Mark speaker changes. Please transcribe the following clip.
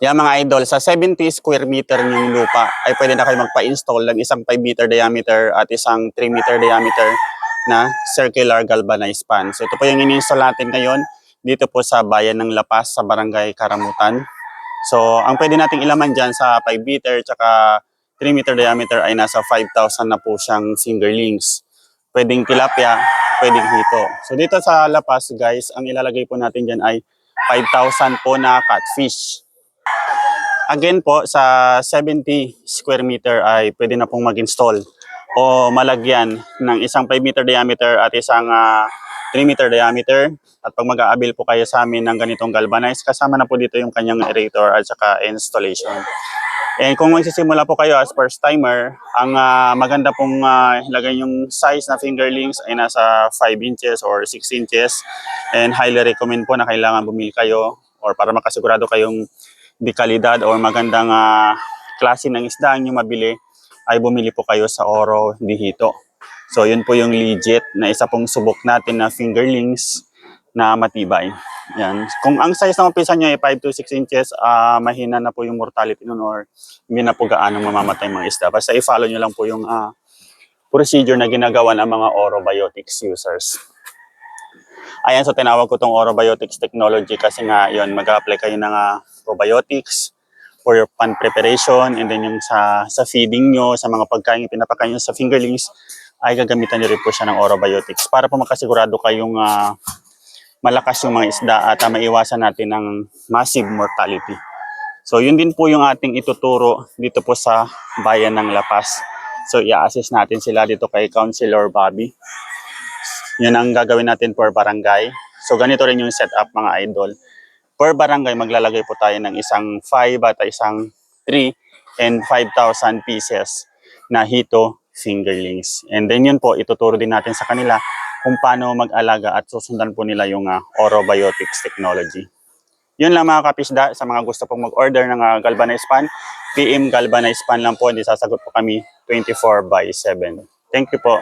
Speaker 1: Yan mga idol, sa 70 square meter ng lupa ay pwede na kayo magpa-install ng isang 5 meter diameter at isang 3 meter diameter na circular galvanized pan. So ito po yung ini-install natin ngayon dito po sa bayan ng Lapas sa barangay Karamutan. So ang pwede nating ilaman dyan sa 5 meter tsaka 3 meter diameter ay nasa 5,000 na po siyang fingerlings. Pwedeng tilapia, pwedeng hito. So dito sa Lapas guys, ang ilalagay po natin dyan ay 5,000 po na catfish. Again po, sa 70 square meter ay pwede na pong mag-install o malagyan ng isang 5 meter diameter at isang ah, 3 meter diameter. At pag mag-aabil po kayo sa amin ng ganitong galvanized, kasama na po dito yung kanyang aerator at saka installation. And kung magsisimula po kayo as first timer, ang ah, maganda pong ah, ilagay yung size na fingerlings ay nasa 5 inches or 6 inches. And highly recommend po na kailangan bumili kayo or para makasigurado kayong di kalidad or magandang ah, klase ng isda ang yung mabili, ay bumili po kayo sa Oro Dihito. So yun po yung legit na isa pong subok natin na fingerlings na matibay. Yan. Kung ang size ng umpisa niya ay 5 to 6 inches, ah, mahina na po yung mortality nun or hindi na po gaano mamamatay mga isda. Basta i-follow nyo lang po yung ah, procedure na ginagawa ng mga orobiotics users. Ayan, so tinawag ko tong orobiotics technology kasi nga yun, mag-apply kayo ng ah, probiotics for your pan preparation and then yung sa sa feeding nyo, sa mga pagkain yung pinapakain nyo sa fingerlings, ay gagamitan nyo rin po siya ng orobiotics para po makasigurado kayong ah, malakas yung mga isda at ah, maiwasan natin ng massive mortality. So yun din po yung ating ituturo dito po sa bayan ng Lapas. So i-assist natin sila dito kay Councilor Bobby. Yun ang gagawin natin per barangay. So ganito rin yung setup mga idol. Per barangay maglalagay po tayo ng isang 5 at isang 3 and 5,000 pieces na hito fingerlings. And then yun po, ituturo din natin sa kanila kung paano mag-alaga at susundan po nila yung uh, orobiotics technology. Yun lang mga kapisda, sa mga gusto pong mag-order ng uh, galvanized pan, PM galvanized pan lang po, hindi sasagot po kami 24 by 7. Thank you po.